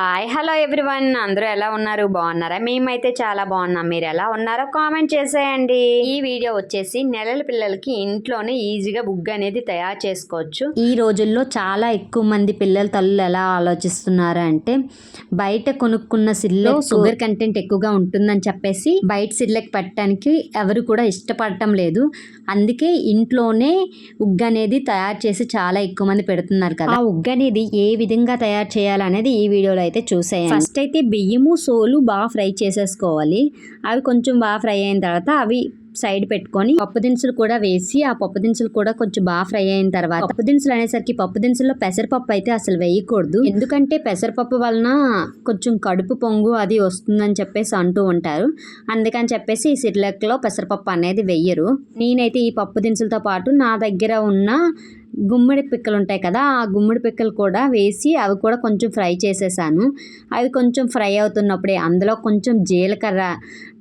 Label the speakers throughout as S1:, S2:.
S1: Hi hello everyone అందరూ ఎలా ఉన్నారు? బాగున్నారా? మేమైతే చాలా బాగున్నాం. మీరు ఎలా ఉన్నారో కామెంట్ చేసేయండి. ఈ వీడియో వచ్చేసి నెలల పిల్లలకి ఇంట్లోనే ఈజీగా బుగ్గ అనేది తయారు చేసుకోవచ్చు.
S2: ఈ రోజుల్లో చాలా ఎక్కువ మంది పిల్లల తల్లులు ఎలా ఆలోచిస్తున్నారు అంటే బయట కొనుక్కున్న సిల్లో షుగర్ కంటెంట్ ఎక్కువగా ఉంటుందని చెప్పేసి బయట సిల్లకి పెట్టడానికి ఎవరు కూడా ఇష్టపడటం లేదు. అందుకే ఇంట్లోనే ఉగ్గు అనేది తయారు చేసి చాలా ఎక్కువ మంది పెడుతున్నారు కదా. ఆ ఉగ్గు అనేది ఏ విధంగా తయారు చేయాలనేది ఈ వీడియోలో అయితే చూసేయండి. ఫస్ట్ అయితే బియ్యము సోలు బాగా ఫ్రై చేసేసుకోవాలి. అవి కొంచెం బాగా ఫ్రై అయిన తర్వాత అవి సైడ్ పెట్టుకొని పప్పు దినుసులు కూడా వేసి ఆ పప్పు దినుసులు కూడా కొంచెం బాగా ఫ్రై అయిన తర్వాత పప్పు దినుసులు అనేసరికి పప్పు దినుసుల్లో పెసరపప్పు అయితే అసలు వేయకూడదు. ఎందుకంటే పెసరపప్పు వలన కొంచెం కడుపు పొంగు అది వస్తుందని చెప్పేసి అంటూ ఉంటారు. అందుకని చెప్పేసి ఈ సిర్లక్లో పెసరపప్పు అనేది వెయ్యరు నేనైతే ఈ పప్పు దినుసులతో పాటు నా దగ్గర ఉన్న గుమ్మడి పిక్కలు ఉంటాయి కదా ఆ గుమ్మడి పిక్కలు కూడా వేసి అవి కూడా కొంచెం ఫ్రై చేసేసాను. అవి కొంచెం ఫ్రై అవుతున్నప్పుడే అందులో కొంచెం జీలకర్ర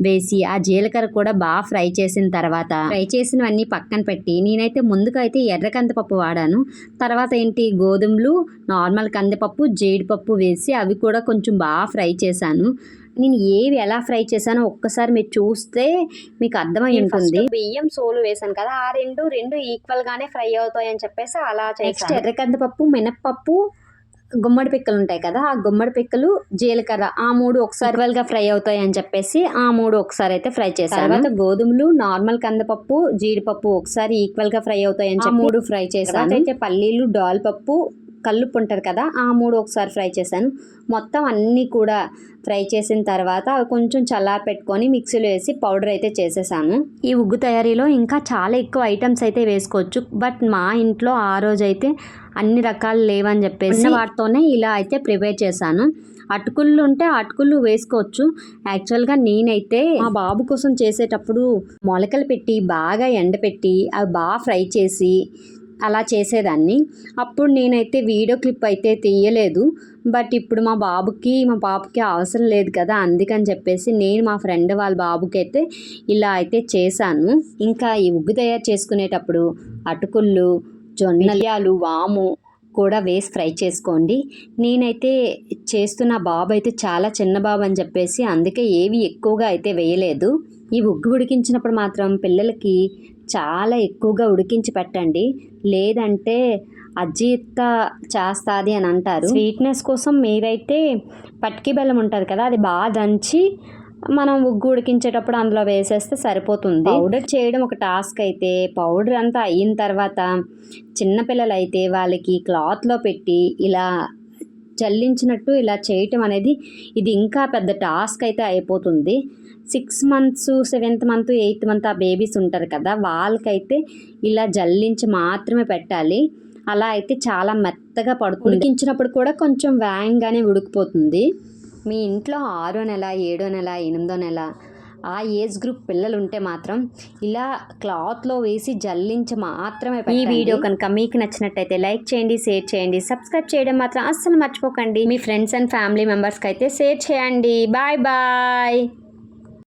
S2: వేసి ఆ జీలకర్ర కూడా బాగా ఫ్రై చేసిన తర్వాత ఫ్రై చేసినవన్నీ పక్కన పెట్టి నేనైతే ముందుగా అయితే ఎర్ర కందిపప్పు వాడాను. తర్వాత ఏంటి గోధుమలు నార్మల్ కందిపప్పు జీడిపప్పు వేసి అవి కూడా కొంచెం బాగా ఫ్రై చేశాను. నేను ఏవి ఎలా ఫ్రై చేశానో ఒక్కసారి మీరు చూస్తే మీకు అర్థమై ఉంటుంది.
S1: బియ్యం సోలు వేసాను కదా ఆ రెండు రెండు ఈక్వల్ గానే ఫ్రై అవుతాయి అని చెప్పేసి అలా
S2: నెక్స్ట్
S1: చేస్తాను
S2: ఎర్ర కందిపప్పు మినప్పప్పు గుమ్మడి పిక్కలు ఉంటాయి కదా ఆ గుమ్మడి పిక్కలు జీలకర్ర ఆ మూడు ఒకసారి గా ఫ్రై అవుతాయి అని చెప్పేసి ఆ మూడు ఒకసారి అయితే ఫ్రై చేశాను. తర్వాత గోధుమలు నార్మల్ కందిపప్పు జీడిపప్పు ఒకసారి ఈక్వల్గా ఫ్రై అవుతాయి అని చెప్పి మూడు ఫ్రై చేశాను. అయితే పల్లీలు డాల్ పప్పు కల్లుప్పు ఉంటుంది కదా ఆ మూడు ఒకసారి ఫ్రై చేశాను. మొత్తం అన్నీ కూడా ఫ్రై చేసిన తర్వాత అవి కొంచెం చల్లారి పెట్టుకొని మిక్సీలో వేసి పౌడర్ అయితే చేసేసాను. ఈ ఉగ్గు తయారీలో ఇంకా చాలా ఎక్కువ ఐటమ్స్ అయితే వేసుకోవచ్చు. బట్ మా ఇంట్లో ఆ రోజు అయితే అన్ని రకాలు లేవని చెప్పేసి వాటితోనే ఇలా అయితే ప్రిపేర్ చేశాను. అటుకుళ్ళు ఉంటే అటుకులు వేసుకోవచ్చు. యాక్చువల్గా నేనైతే మా బాబు కోసం చేసేటప్పుడు మొలకలు పెట్టి బాగా ఎండపెట్టి అవి బాగా ఫ్రై చేసి అలా చేసేదాన్ని. అప్పుడు నేనైతే వీడియో క్లిప్ అయితే తీయలేదు. బట్ ఇప్పుడు మా బాబుకి మా పాపకి అవసరం లేదు కదా అందుకని చెప్పేసి నేను మా ఫ్రెండ్ వాళ్ళ బాబుకి అయితే ఇలా అయితే చేశాను. ఇంకా ఈ ఉగ్గు తయారు చేసుకునేటప్పుడు అటుకుళ్ళు జొన్నలు వాము కూడా వేసి ఫ్రై చేసుకోండి. నేనైతే చేస్తున్న బాబు అయితే చాలా చిన్న బాబు అని చెప్పేసి అందుకే ఏవి ఎక్కువగా అయితే వేయలేదు. ఈ ఉగ్గు ఉడికించినప్పుడు మాత్రం పిల్లలకి చాలా ఎక్కువగా ఉడికించి పెట్టండి. లేదంటే అజీర్త చేస్తుంది అని అంటారు. స్వీట్నెస్ కోసం మీరైతే పట్కి బెల్లం ఉంటుంది కదా అది బాగా దంచి మనం ఉగ్గు ఉడికించేటప్పుడు అందులో వేసేస్తే సరిపోతుంది. పౌడర్ చేయడం ఒక టాస్క్ అయితే పౌడర్ అంతా అయిన తర్వాత చిన్నపిల్లలు అయితే వాళ్ళకి క్లాత్లో పెట్టి ఇలా చల్లించినట్టు ఇలా చేయటం అనేది ఇది ఇంకా పెద్ద టాస్క్ అయితే అయిపోతుంది. Six months seventh month eighth month ఆ బేబీస్ ఉంటారు కదా వాళ్ళకైతే ఇలా జల్లించి మాత్రమే పెట్టాలి. అలా అయితే చాలా మెత్తగా పడుతుంది. ఉడికించినప్పుడు కూడా కొంచెం వేగంగానే ఉడికిపోతుంది. మీ ఇంట్లో ఆరో నెల ఏడో నెల ఎనిమిదో నెల ఆ ఏజ్ గ్రూప్ పిల్లలు ఉంటే మాత్రం ఇలా క్లాత్లో వేసి జల్లించి మాత్రమే ఈ వీడియో కనుక మీకు నచ్చినట్టయితే లైక్ చేయండి షేర్ చేయండి సబ్స్క్రైబ్ చేయడం మాత్రం అస్సలు మర్చిపోకండి. మీ ఫ్రెండ్స్ అండ్ ఫ్యామిలీ మెంబర్స్కి అయితే షేర్ చేయండి. Bye bye.